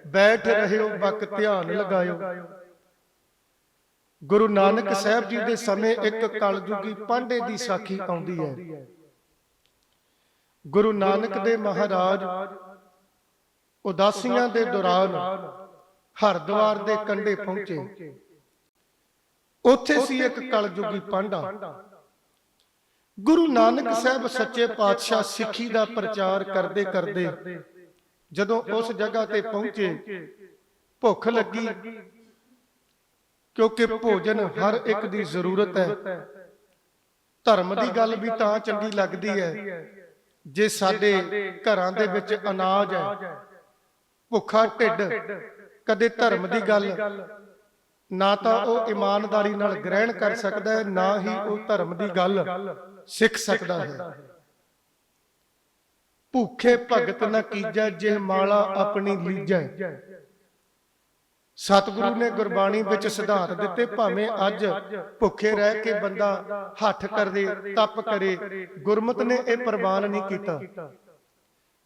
ਬੈਠ ਰਹਿਓ ਬਕ ਧਿਆਨ ਲਗਾਇਓ। ਗੁਰੂ ਨਾਨਕ ਸਾਹਿਬ ਜੀ ਦੇ ਸਮੇਂ ਇੱਕ ਕਲਯੁਗੀ ਪਾਂਡੇ ਦੀ ਸਾਖੀ ਆਉਂਦੀ ਹੈ। ਗੁਰੂ ਨਾਨਕ ਦੇ ਮਹਾਰਾਜ ਉਦਾਸੀਆਂ ਦੇ ਦੌਰਾਨ ਹਰਦੁਆਰ ਦੇ ਕੰਢੇ ਪਹੁੰਚੇ। ਉੱਥੇ ਸੀ ਇੱਕ ਕਲਯੁਗੀ ਪਾਂਡਾ। ਗੁਰੂ ਨਾਨਕ ਸਾਹਿਬ ਸੱਚੇ ਪਾਤਸ਼ਾਹ ਸਿੱਖੀ ਦਾ ਪ੍ਰਚਾਰ ਕਰਦੇ ਕਰਦੇ ਜਦੋਂ ਉਸ ਜਗ੍ਹਾ ਤੇ ਪਹੁੰਚੇ ਭੁੱਖ ਲੱਗੀ। ਕਿਉਂਕਿ ਭੋਜਨ ਹਰ ਇੱਕ ਦੀ ਜ਼ਰੂਰਤ ਹੈ। ਧਰਮ ਦੀ ਗੱਲ ਵੀ ਤਾਂ ਚੰਗੀ ਲੱਗਦੀ ਹੈ। ਜੇ ਸਾਡੇ ਘਰਾਂ ਦੇ ਵਿੱਚ ਅਨਾਜ ਹੈ ਭੁੱਖਾ ਢਿੱਡ ਕਦੇ ਧਰਮ ਦੀ ਗੱਲ। ਨਾ ਤਾਂ ਉਹ ਇਮਾਨਦਾਰੀ ਨਾਲ ਗ੍ਰਹਿਣ ਕਰ ਸਕਦਾ ਹੈ ਨਾ ਹੀ ਉਹ ਧਰਮ ਦੀ ਗੱਲ। ਸਿੱਖ ਸਕਦਾ ਹੈ। ਭੁੱਖੇ ਭਗਤ ਨਾ ਕੀਜੈ, ਜਿਹ ਮਾਲਾ ਆਪਣੀ ਲੀਜੈ। ਸਤਿਗੁਰੂ ਨੇ ਗੁਰਬਾਣੀ ਵਿੱਚ ਸਿਧਾਂਤ ਦਿੱਤੇ, ਭਾਵੇਂ ਅੱਜ ਭੁੱਖੇ ਰਹਿ ਕੇ ਬੰਦਾ ਹੱਥ ਕਰਦੇ ਤਪ ਕਰੇ, ਗੁਰਮਤ ਨੇ ਇਹ ਪ੍ਰਵਾਨ ਨਹੀਂ ਕੀਤਾ।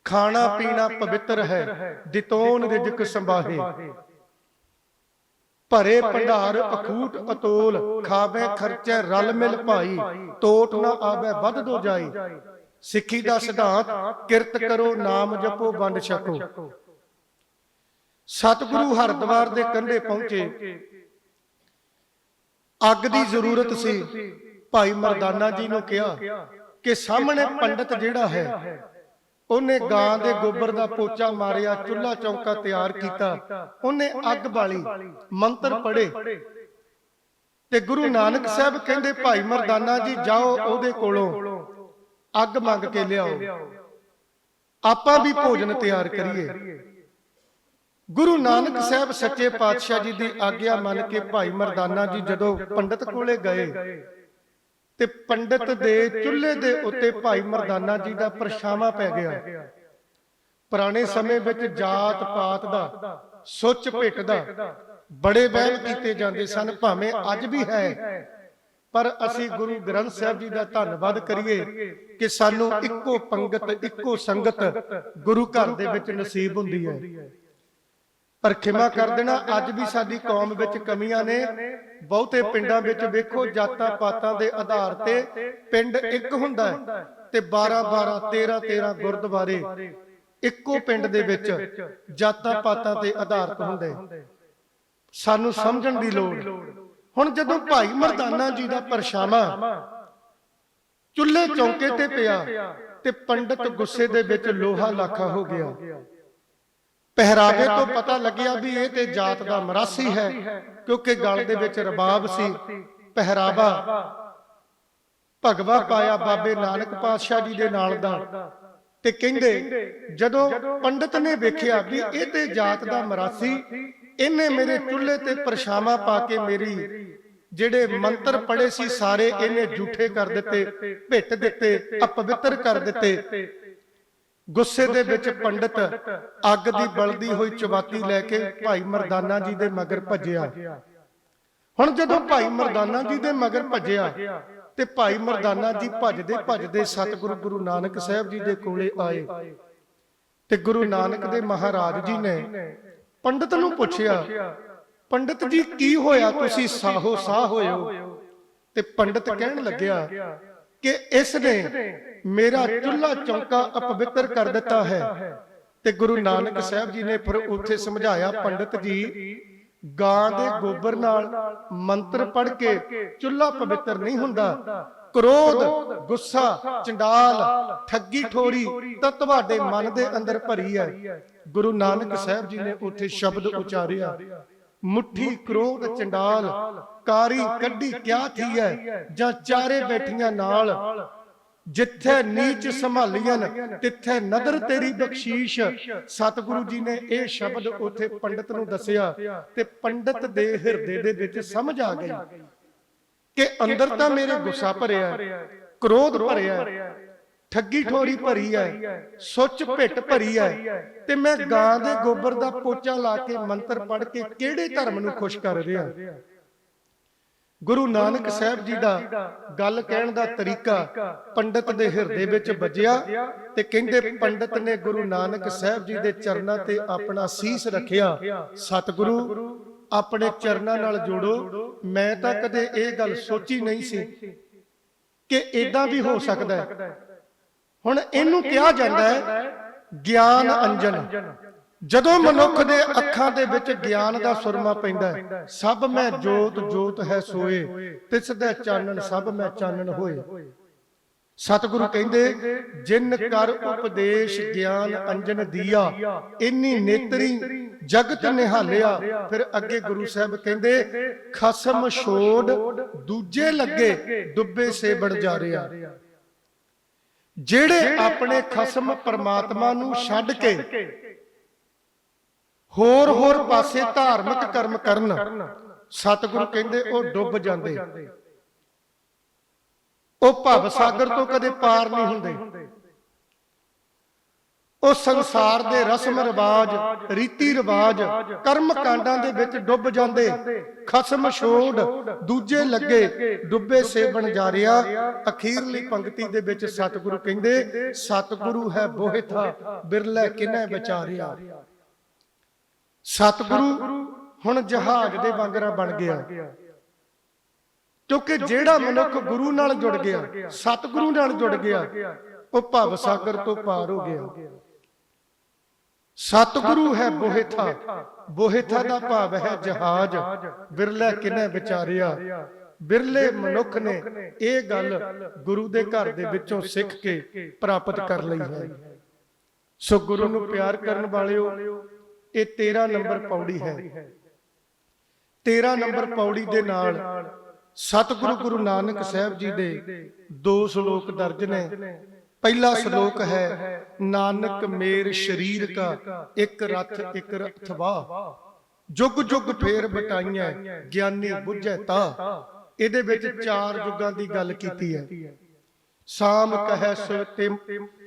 ਖਾਣਾ ਪੀਣਾ ਪਵਿੱਤਰ ਹੈ ਦਿਤੋਨ ਰਿਜਕ ਸੰਭਾਹੇ। ਭਰੇ ਭੰਡਾਰ ਅਖੂਟ ਅਤੋਲ ਖਾਵੇ ਖਰਚੇ ਰਲ ਮਿਲ ਭਾਈ ਟੋਟ ਨਾ ਆਵੇ ਵੱਧ ਦੋ ਜਾਈ। ਸਿੱਖੀ ਦਾ ਸਿਧਾਂਤ ਕਿਰਤ ਕਰੋ ਨਾਮ ਜਪੋ ਵੰਡ ਛਕੋ। ਸਤਿਗੁਰੂ ਹਰਿਦੁਆਰ ਦੇ ਕੰਢੇ ਪਹੁੰਚੇ। ਅੱਗ ਦੀ ਜ਼ਰੂਰਤ ਸੀ। ਭਾਈ ਮਰਦਾਨਾ ਜੀ ਨੂੰ ਕਿਹਾ ਕਿ ਸਾਹਮਣੇ ਪੰਡਤ ਜਿਹੜਾ ਹੈ ਉਹਨੇ ਗਾਂ ਦੇ ਗੋਬਰ ਦਾ ਪੋਚਾ ਮਾਰਿਆ ਚੁੱਲ੍ਹਾ ਚੌਂਕਾ ਤਿਆਰ ਕੀਤਾ। ਉਹਨੇ ਅੱਗ ਬਾਲੀ ਮੰਤਰ ਪੜ੍ਹੇ। ਤੇ ਗੁਰੂ ਨਾਨਕ ਸਾਹਿਬ ਕਹਿੰਦੇ ਭਾਈ ਮਰਦਾਨਾ ਜੀ ਜਾਓ ਉਹਦੇ ਕੋਲੋਂ। ਅੱਗ ਮੰਗ ਕੇ ਲਿਆਓ। ਆਪਾਂ ਵੀ ਭੋਜਨ ਤਿਆਰ ਕਰੀਏ। ਗੁਰੂ ਨਾਨਕ ਸਾਹਿਬ ਸੱਚੇ ਪਾਤਸ਼ਾਹ ਜੀ ਦੀ ਆਗਿਆ ਮੰਨ ਕੇ ਭਾਈ ਮਰਦਾਨਾ ਜੀ ਜਦੋਂ ਪੰਡਤ ਕੋਲੇ ਗਏ। ਤੇ ਪੰਡਤ ਦੇ ਚੁੱਲ੍ਹੇ ਦੇ ਉੱਤੇ ਭਾਈ ਮਰਦਾਨਾ ਜੀ ਦਾ ਪਰਛਾਵਾਂ ਪੈ ਗਿਆ। ਪੁਰਾਣੇ ਸਮੇਂ ਵਿੱਚ ਜਾਤ ਪਾਤ ਦਾ ਸੁੱਚ ਭਿੱਟ ਦਾ ਬੜੇ ਵਹਿਮ ਕੀਤੇ ਜਾਂਦੇ ਸਨ ਭਾਵੇਂ ਅੱਜ ਵੀ ਹੈ। ਪਰ ਅਸੀਂ ਗੁਰੂ ਗ੍ਰੰਥ ਸਾਹਿਬ ਜੀ ਦਾ ਧੰਨਵਾਦ ਕਰੀਏ ਕਿ ਸਾਨੂੰ ਇੱਕੋ ਪੰਗਤ ਇੱਕੋ ਸੰਗਤ ਗੁਰੂ ਘਰ ਦੇ ਵਿੱਚ ਨਸੀਬ ਹੁੰਦੀ ਹੈ। ਪਰ ਖਿਮਾ ਕਰ ਦੇਣਾ ਅੱਜ ਵੀ ਸਾਡੀ ਕੌਮ ਵਿੱਚ ਕਮੀਆਂ ਨੇ। ਬਹੁਤੇ ਪਿੰਡਾਂ ਵਿੱਚ ਵੇਖੋ ਜਾਤਾਂ ਪਾਤਾਂ ਦੇ ਆਧਾਰ ਤੇ ਪਿੰਡ ਇੱਕ ਹੁੰਦਾ ਹੈ ਤੇ 12 12 13 13 ਗੁਰਦੁਆਰੇ ਇੱਕੋ ਪਿੰਡ ਦੇ ਵਿੱਚ ਜਾਤਾਂ ਪਾਤਾਂ ਤੇ ਆਧਾਰਿਤ ਹੁੰਦੇ। ਸਾਨੂੰ ਸਮਝਣ ਦੀ ਲੋੜ। ਹੁਣ ਜਦੋਂ ਭਾਈ ਮਰਦਾਨਾ ਜੀ ਦਾ ਪਰਛਾਵਾਂ ਚੁੱਲ੍ਹੇ ਚੌਂਕੇ ਤੇ ਪਿਆ ਤੇ ਪੰਡਤ ਗੁੱਸੇ ਦੇ ਵਿੱਚ ਲੋਹਾ ਲਾਖਾ ਹੋ ਗਿਆ। ਪਹਿਰਾਵੇ ਤੋਂ ਪਤਾ ਲੱਗਿਆ ਵੀ ਇਹ ਤੇ ਜਾਤ ਦਾ ਮਰਾਸੀ ਹੈ ਕਿਉਂਕਿ ਗਲ ਦੇ ਵਿੱਚ ਰਬਾਬ ਸੀ ਪਹਿਰਾਵਾ। ਭਗਵਾ ਪਾਇਆ ਬਾਬੇ ਨਾਨਕ ਪਾਤਸ਼ਾਹ ਜੀ ਦੇ ਨਾਲ ਦਾ ਤੇ ਕਹਿੰਦੇ ਜਦੋਂ ਪੰਡਤ ਨੇ ਵੇਖਿਆ ਵੀ ਇਹ ਤੇ ਜਾਤ ਦਾ ਮਰਾਸੀ ਇਹਨੇ ਮੇਰੇ ਚੁੱਲ੍ਹੇ ਤੇ ਪਰਛਾਵਾਂ ਪਾ ਕੇ ਮੇਰੀ। ਜਿਹੜੇ ਮੰਤਰ ਪੜੇ ਸੀ ਸਾਰੇ ਇਹਨੇ ਝੂਠੇ ਕਰ ਦਿੱਤੇ ਭਿੱਟ ਦਿੱਤੇ ਅਪਵਿੱਤਰ ਕਰ ਦਿੱਤੇ। ਗੁੱਸੇ ਦੇ ਵਿੱਚ ਪੰਡਤ ਅੱਗ ਦੀ ਬਲਦੀ ਹੋਈ ਚਵਾਤੀ ਲੈ ਕੇ ਭਾਈ ਮਰਦਾਨਾ ਜੀ ਦੇ ਮਗਰ ਭੱਜਿਆ। ਹੁਣ ਜਦੋਂ ਭਾਈ ਮਰਦਾਨਾ ਜੀ ਦੇ ਮਗਰ ਭੱਜਿਆ ਤੇ ਭਾਈ ਮਰਦਾਨਾ ਜੀ ਭੱਜਦੇ ਭੱਜਦੇ ਸਤਿਗੁਰੂ ਗੁਰੂ ਨਾਨਕ ਸਾਹਿਬ ਜੀ ਦੇ ਕੋਲੇ ਆਏ। ਤੇ ਗੁਰੂ ਨਾਨਕ ਦੇ ਮਹਾਰਾਜ ਜੀ ਨੇ ਪੰਡਤ ਨੂੰ ਪੁੱਛਿਆ ਪੰਡਤ ਜੀ ਕੀ ਹੋਇਆ? ਤੁਸੀਂ ਸਾਹੋ ਸਾਹ ਹੋਏ ਹੋ ਤੇ ਪੰਡਤ ਕਹਿਣ ਲੱਗਿਆ ਕਿ ਇਸ ਨੇ ਮੇਰਾ ਚੁੱਲ੍ਹਾ ਚੌਂਕਾ ਅਪਵਿੱਤਰ ਕਰ ਦਿੱਤਾ ਹੈ। ਤੇ ਗੁਰੂ ਨਾਨਕ ਸਾਹਿਬ ਜੀ ਨੇ ਫਿਰ ਉੱਥੇ ਸਮਝਾਇਆ ਪੰਡਤ ਜੀ ਗਾਂ ਦੇ ਗੋਬਰ ਨਾਲ ਮੰਤਰ ਪੜ੍ਹ ਕੇ ਚੁੱਲ੍ਹਾ ਪਵਿੱਤਰ ਨਹੀਂ ਹੁੰਦਾ। ਕ੍ਰੋਧ ਗੁੱਸਾ ਚੰਡਾਲ ਠੱਗੀ ਠੋਰੀ ਤਾਂ ਤੁਹਾਡੇ ਮਨ ਦੇ ਅੰਦਰ ਭਰੀ ਹੈ। ਗੁਰੂ ਨਾਨਕ ਸਾਹਿਬ ਜੀ ਨੇ ਉੱਥੇ ਸ਼ਬਦ ਉਚਾਰਿਆ। ਮੁੱਠੀ ਕ੍ਰੋਧ ਚੰਡਾਲ ਕਾਰੀ ਕੱਢੀ ਕਿਆ ਥੀ ਹੈ ਜਾਂ ਚਾਰੇ ਬੈਠੀਆਂ ਨਾਲ? ਜਿੱਥੇ ਨੀਚ ਸੰਭਾਲੀਆਂ ਤਿੱਥੇ ਨਦਰ ਤੇਰੀ ਬਖਸ਼ੀਸ਼। ਸਤਿਗੁਰੂ ਜੀ ਨੇ ਇਹ ਸ਼ਬਦ ਉੱਥੇ ਪੰਡਤ ਨੂੰ ਦੱਸਿਆ ਤੇ ਪੰਡਤ ਦੇ ਹਿਰਦੇ ਦੇ ਵਿੱਚ ਸਮਝ ਆ ਗਈ ਕਿ ਅੰਦਰ ਤਾਂ ਮੇਰੇ ਗੁੱਸਾ ਭਰਿਆ ਕ੍ਰੋਧ ਭਰਿਆ ਠੱਗੀ ਠੋਰੀ ਭਰੀ ਹੈ ਸੁੱਚ ਭਿੱਟ ਭਰੀ ਹੈ। ਤੇ ਮੈਂ ਗਾਂ ਦੇ ਗੋਬਰ ਦਾ ਪੋਚਾ ਲਾ ਕੇ ਮੰਤਰ ਪੜ੍ਹ ਕੇ ਕਿਹੜੇ ਧਰਮ ਨੂੰ ਖੁਸ਼ ਕਰ ਰਿਹਾ? ਗੁਰੂ ਨਾਨਕ ਸਾਹਿਬ ਜੀ ਦਾ ਗੱਲ ਕਹਿਣ ਦਾ ਤਰੀਕਾ ਪੰਡਤ ਦੇ ਹਿਰਦੇ ਵਿੱਚ ਵੱਜਿਆ ਤੇ ਕਹਿੰਦੇ ਪੰਡਤ ਨੇ ਗੁਰੂ ਨਾਨਕ ਸਾਹਿਬ ਜੀ ਦੇ ਚਰਨਾਂ ਤੇ ਆਪਣਾ ਸੀਸ ਰੱਖਿਆ। ਸਤਿਗੁਰੂ ਆਪਣੇ ਚਰਨਾਂ ਨਾਲ ਜੋੜੋ। ਮੈਂ ਤਾਂ ਕਦੇ ਇਹ ਗੱਲ ਸੋਚੀ ਨਹੀਂ ਸੀ ਕਿ ਇਦਾਂ ਵੀ ਹੋ। ਸਕਦਾ ਹੈ। ਹੁਣ ਇਹਨੂੰ ਕਿਹਾ ਜਾਂਦਾ ਹੈ ਗਿਆਨ ਅੰਜਨ। ਜਦੋਂ ਮਨੁੱਖ ਦੇ ਅੱਖਾਂ ਦੇ ਵਿੱਚ ਗਿਆਨ ਦਾ ਸੁਰਮਾ ਪੈਂਦਾ ਹੈ। ਸਭ ਮੈਂ ਜੋਤ ਜੋਤ ਹੈ ਸੋਏ। ਤਿਸ ਦਾ ਚਾਨਣ ਸਭ ਮੈਂ ਚਾਨਣ ਹੋਏ। ਸਤਿਗੁਰੂ ਕਹਿੰਦੇ ਜਿਨ ਕਰ ਉਪਦੇਸ਼ ਗਿਆਨ ਅੰਜਨ ਦੀਆ ਇੰਨੀ ਨੇਤਰੀ ਜਗਤ ਨਿਹਾਲਿਆ। ਫਿਰ ਅੱਗੇ ਗੁਰੂ ਸਾਹਿਬ ਕਹਿੰਦੇ ਖਸਮ ਛੋੜ ਦੂਜੇ ਲੱਗੇ ਡੁੱਬੇ ਸੇ ਬਣ ਜਾ ਰਿਹਾ। ਜਿਹੜੇ ਆਪਣੇ ਖਸਮ ਪਰਮਾਤਮਾ ਨੂੰ ਛੱਡ ਕੇ ਹੋਰ ਹੋਰ ਪਾਸੇ ਧਾਰਮਿਕ ਕਰਮ ਕਰਨ। ਸਤਿਗੁਰੂ ਕਹਿੰਦੇ ਉਹ ਡੁੱਬ ਜਾਂਦੇ। ਉਹ ਭਵ ਸਾਗਰ ਤੋਂ ਕਦੇ ਪਾਰ ਨਹੀਂ ਹੁੰਦੇ। ਉਹ ਸੰਸਾਰ ਦੇ ਰਸਮ ਰਿਵਾਜ, ਰੀਤੀ ਰਿਵਾਜ ਕਰਮ ਕਾਂਡਾਂ ਦੇ ਵਿੱਚ ਡੁੱਬ ਜਾਂਦੇ। ਖਸਮ ਛੋੜ, ਦੂਜੇ ਲੱਗੇ, ਡੁੱਬੇ ਸੇਵਣ ਜਾ ਰਿਹਾ। ਅਖੀਰਲੀ ਪੰਕਤੀ ਦੇ ਵਿੱਚ ਸਤਿਗੁਰੂ ਕਹਿੰਦੇ, ਸਤਿਗੁਰੂ ਹੈ ਬੋਹਿਥਾ, ਬਿਰਲੇ ਕਿਨੇ ਵਿਚਾਰਿਆ? ਸਤਿਗੁਰੂ ਹੁਣ ਜਹਾਜ਼ ਦੇ ਵਾਂਗਰਾ ਬਣ ਗਿਆ। ਕਿਉਂਕਿ ਜਿਹੜਾ ਮਨੁੱਖ ਗੁਰੂ ਨਾਲ ਜੁੜ ਗਿਆ, ਸਤਿਗੁਰੂ ਨਾਲ ਜੁੜ ਗਿਆ, ਉਹ ਭਵ ਸਾਗਰ ਤੋਂ ਪਾਰ ਹੋ ਗਿਆ। ਸਤਿਗੁਰੂ ਹੈ ਬੋਹਿਥਾ। ਬੋਹਿਥਾ। ਦਾ ਭਾਵ ਹੈ ਜਹਾਜ਼। ਬਿਰਲੇ ਕਿਨੇ ਵਿਚਾਰਿਆ। ਬਿਰਲੇ ਮਨੁੱਖ ਨੇ ਇਹ ਗੱਲ ਗੁਰੂ ਦੇ ਘਰ ਦੇ ਵਿੱਚੋਂ ਸਿੱਖ ਕੇ ਪ੍ਰਾਪਤ ਕਰ ਲਈ ਹੈ। ਸੋ ਗੁਰੂ ਨੂੰ ਪਿਆਰ ਕਰਨ ਵਾਲਿਓ ਇਹ 13 ਨੰਬਰ ਪੌੜੀ ਹੈ। 13 ਨੰਬਰ ਪੌੜੀ ਦੇ ਨਾਲ ਸਤਿਗੁਰੂ ਗੁਰੂ ਨਾਨਕ ਸਾਹਿਬ ਜੀ ਦੇ ਦੋ ਸ਼ਲੋਕ ਦਰਜ ਨੇ। ਪਹਿਲਾ ਸ਼ਲੋਕ ਹੈ ਨਾਨਕ ਮੇਰ ਸ਼ਰੀਰ ਕਾ ਇੱਕ ਰਥ ਇੱਕ ਰਥਵਾ ਜੁਗ ਜੁਗ ਫੇਰ ਬਟਾਈਆਂ ਗਿਆਨੀ ਬੁੱਝੈ ਤਾ। ਇਹਦੇ ਵਿੱਚ ਚਾਰ ਯੁੱਗਾਂ ਦੀ ਗੱਲ ਕੀਤੀ ਹੈ। ਸਾਮ ਕਹੈ ਸਵੇਤੇ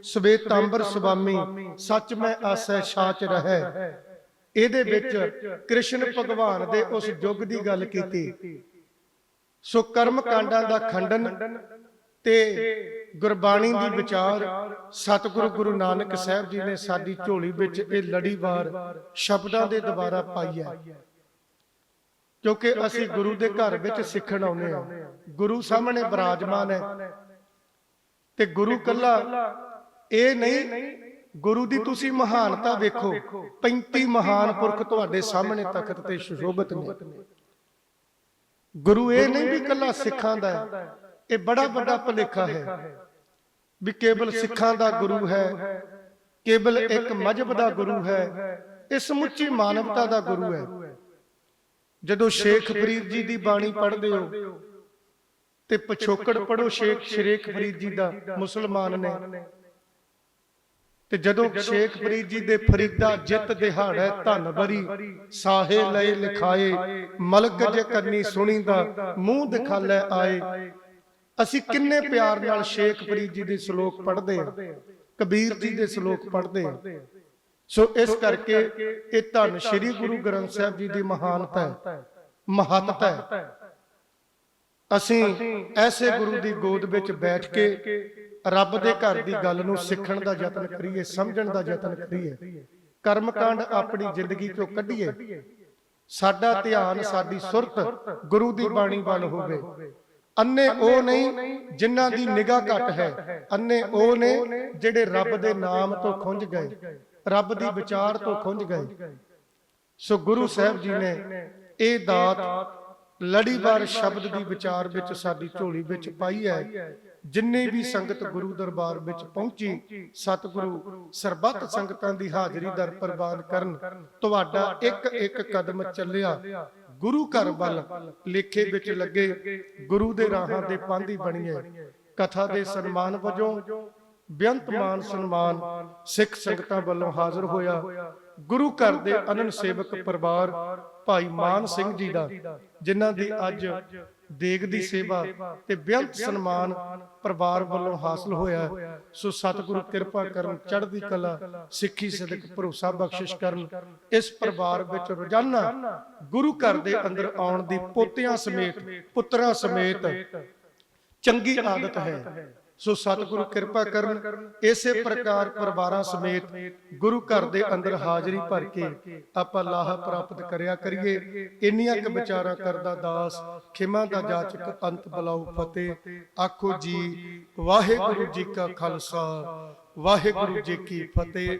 ਸਵੇਤਾੰਬਰ ਸੁਆਮੀ ਸੱਚ ਮੈਂ ਆਸੈ ਸਾਚ ਰਹੈ। ਇਹਦੇ ਵਿੱਚ ਕ੍ਰਿਸ਼ਨ ਭਗਵਾਨ ਦੇ ਉਸ ਯੁੱਗ ਦੀ ਗੱਲ ਕੀਤੀ। ਸੋ ਕਰਮ ਕਾਂਡਾਂ ਦਾ ਖੰਡਨ ਤੇ ਗੁਰਬਾਣੀ ਦੀ ਵਿਚਾਰ ਸਤਿਗੁਰੂ ਗੁਰੂ ਨਾਨਕ ਸਾਹਿਬ ਜੀ ਨੇ ਸਾਡੀ ਝੋਲੀ ਵਿੱਚ ਇਹ ਲੜੀਵਾਰ ਸ਼ਬਦਾਂ ਦੇ ਦੁਆਰਾ ਪਾਈ ਹੈ। ਕਿਉਂਕਿ ਅਸੀਂ ਗੁਰੂ ਦੇ ਘਰ ਵਿੱਚ ਸਿੱਖਣ ਆਉਂਦੇ ਹਾਂ। ਗੁਰੂ ਸਾਹਮਣੇ ਬਿਰਾਜਮਾਨ ਹੈ। ਤੇ ਗੁਰੂ ਕੱਲਾ ਇਹ ਨਹੀਂ ਗੁਰੂ ਦੀ ਤੁਸੀਂ ਮਹਾਨਤਾ ਵੇਖੋ। 35 ਮਹਾਨ ਪੁਰਖ ਤੁਹਾਡੇ ਸਾਹਮਣੇ ਤਖਤ ਤੇ ਸੁਸ਼ੋਭਿਤ ਨੇ। ਗੁਰੂ ਇਹ ਨਹੀਂ ਵੀ ਕੱਲਾ ਸਿੱਖਾਂ ਦਾ ਹੈ। ਇਹ ਬੜਾ ਵੱਡਾ ਭੁਲੇਖਾ ਹੈ ਵੀ ਕੇਵਲ ਸਿੱਖਾਂ ਦਾ ਗੁਰੂ ਹੈ ਕੇਵਲ ਇੱਕ ਮਜਹਬ ਦਾ ਗੁਰੂ ਹੈ ਇਹ ਸਮੁੱਚੀ ਮਾਨਵਤਾ ਦਾ ਗੁਰੂ ਹੈ। ਜਦੋਂ ਸ਼ੇਖ ਫਰੀਦ ਜੀ ਦੀ ਬਾਣੀ ਪੜ੍ਹਦੇ ਹੋ ਤੇ ਪਿਛੋਕੜ ਪੜੋ ਸ਼ੇਖ ਸ਼ਰੇਖ ਫਰੀਦ ਜੀ ਦਾ ਮੁਸਲਮਾਨ ਨੇ। ਤੇ ਜਦੋਂ ਸ਼ੇਖ ਫਰੀਦ ਜੀ ਦੇ ਫਰੀਦਾ ਜਿੱਤ ਦਿਹਾੜੈ ਧਨ ਬਰੀ ਸਾਹੇ ਲਏ ਲਿਖਾਏ ਮਲਕ ਜੇ ਕੰਨੀ ਸੁਣੀ ਦਾ ਮੂੰਹ ਦਿਖਾਲੇ ਆਏ। ਅਸੀਂ ਕਿੰਨੇ ਪਿਆਰ ਨਾਲ ਸ਼ੇਖ ਫਰੀਦ ਜੀ ਦੇ ਸ਼ਲੋਕ ਪੜ੍ਹਦੇ ਹਾਂ। ਕਬੀਰ ਜੀ ਦੇ ਸ਼ਲੋਕ ਪੜ੍ਹਦੇ ਹਾਂ। ਸੋ ਇਸ ਕਰਕੇ ਇਹ ਧੰਨ ਸ੍ਰੀ ਗੁਰੂ ਗ੍ਰੰਥ ਸਾਹਿਬ ਜੀ ਦੀ ਮਹਾਨਤਾ ਹੈ। ਮਹੱਤਤਾ ਹੈ। ਅਸੀਂ ਐਸੇ ਗੁਰੂ ਦੀ ਗੋਦ ਵਿੱਚ ਬੈਠ ਕੇ ਰੱਬ ਦੇ ਘਰ ਦੀ ਗੱਲ ਨੂੰ ਸਿੱਖਣ ਦਾ ਯਤਨ ਕਰੀਏ ਸਮਝਣ ਦਾ ਯਤਨ ਕਰੀਏ। ਕਰਮਕਾਂਡ ਆਪਣੀ ਜ਼ਿੰਦਗੀ ਚੋਂ ਕੱਢੀਏ। ਸਾਡਾ ਧਿਆਨ ਸਾਡੀ ਸੁਰਤ ਗੁਰੂ ਦੀ ਬਾਣੀ ਵੱਲ ਹੋਵੇ। ਅੰਨੇ ਉਹ ਨਹੀਂ ਜਿਨ੍ਹਾਂ ਦੀ ਨਿਗਾਹ ਘੱਟ ਹੈ। ਅੰਨੇ ਉਹ ਨੇ ਜਿਹੜੇ ਰੱਬ ਦੇ ਨਾਮ ਤੋਂ ਖੁੰਝ ਗਏ। ਰੱਬ ਦੀ ਵਿਚਾਰ ਤੋਂ ਖੁੰਝ ਗਏ। ਸੋ ਗੁਰੂ ਸਾਹਿਬ ਜੀ ਨੇ ਇਹ ਦਾਤ ਲੜੀਵਾਰ ਸ਼ਬਦ ਦੀ ਵਿਚਾਰ ਵਿੱਚ ਸਾਡੀ ਝੋਲੀ ਵਿੱਚ ਪਾਈ ਹੈ। ਜਿੰਨੇ ਵੀ ਸੰਗਤ ਗੁਰੂ ਦਰਬਾਰ ਵਿੱਚ ਪਹੁੰਚੀ ਸਤਿਗੁਰੂ ਸਰਬੱਤ ਸੰਗਤਾਂ ਦੀ ਹਾਜ਼ਰੀ ਦਰ ਪ੍ਰਵਾਨ ਕਰਨ ਤੁਹਾਡਾ ਇੱਕ ਇੱਕ ਕਦਮ ਚੱਲਿਆ। ਗੁਰੂ ਘਰ ਵੱਲ ਲੇਖੇ ਵਿੱਚ ਲੱਗੇ ਗੁਰੂ ਦੇ ਰਾਹਾਂ ਦੇ ਪਾਂਧੀ ਬਣੀਏ। ਕਥਾ ਦੇ ਸਨਮਾਨ ਵਜੋਂ ਬੇਅੰਤ ਮਾਨ ਸਨਮਾਨ ਸਿੱਖ ਸੰਗਤਾਂ ਵੱਲੋਂ ਹਾਜ਼ਰ ਹੋਇਆ। ਗੁਰੂ ਘਰ ਦੇ ਅਨੰਦ ਸੇਵਕ ਪਰਿਵਾਰ ਭਾਈ ਮਾਨ ਸਿੰਘ ਜੀ ਦਾ ਜਿਨ੍ਹਾਂ ਦੀ ਅੱਜ ਦੇਗ ਦੀ ਸੇਵਾ ਤੇ ਬੇਅੰਤ ਸਨਮਾਨ ਪਰਿਵਾਰ ਵੱਲੋਂ ਹਾਸਲ ਹੋਇਆ ਸੋ ਸਤਿਗੁਰੂ ਕਿਰਪਾ ਕਰਨ ਚੜ੍ਹਦੀ ਕਲਾ ਸਿੱਖੀ ਸਦਕ ਭਰੋਸਾ ਬਖਸ਼ਿਸ਼ ਕਰਨ। ਇਸ ਪਰਿਵਾਰ ਵਿੱਚ ਰੋਜ਼ਾਨਾ ਗੁਰੂ ਘਰ ਦੇ ਅੰਦਰ ਆਉਣ ਦੀ ਪੋਤਿਆਂ ਸਮੇਤ ਪੁੱਤਰਾਂ ਸਮੇਤ ਚੰਗੀ ਆਦਤ ਹੈ। ਸੋ ਸਤਿਗੁਰੂ ਕਿਰਪਾ ਕਰਨ, ਇਸੇ ਪ੍ਰਕਾਰ ਪਰਿਵਾਰਾਂ ਸਮੇਤ ਗੁਰੂ ਘਰ ਦੇ ਅੰਦਰ ਹਾਜ਼ਰੀ ਭਰ ਕੇ ਆਪਾਂ ਲਾਹਾ ਪ੍ਰਾਪਤ ਕਰਿਆ ਕਰੀਏ। ਇੰਨੀਆਂ ਕੁ ਵਿਚਾਰਾਂ ਕਰਦਾ ਦਾਸ, ਖਿਮਾ ਦਾ ਜਾਚਕ ਅੰਤ ਬਲਾਉ ਫਤਿਹ। ਆਖੋ ਜੀ, ਵਾਹਿਗੁਰੂ ਜੀ ਕਾ ਖਾਲਸਾ, ਵਾਹਿਗੁਰੂ ਜੀ ਕੀ ਫਤਿਹ।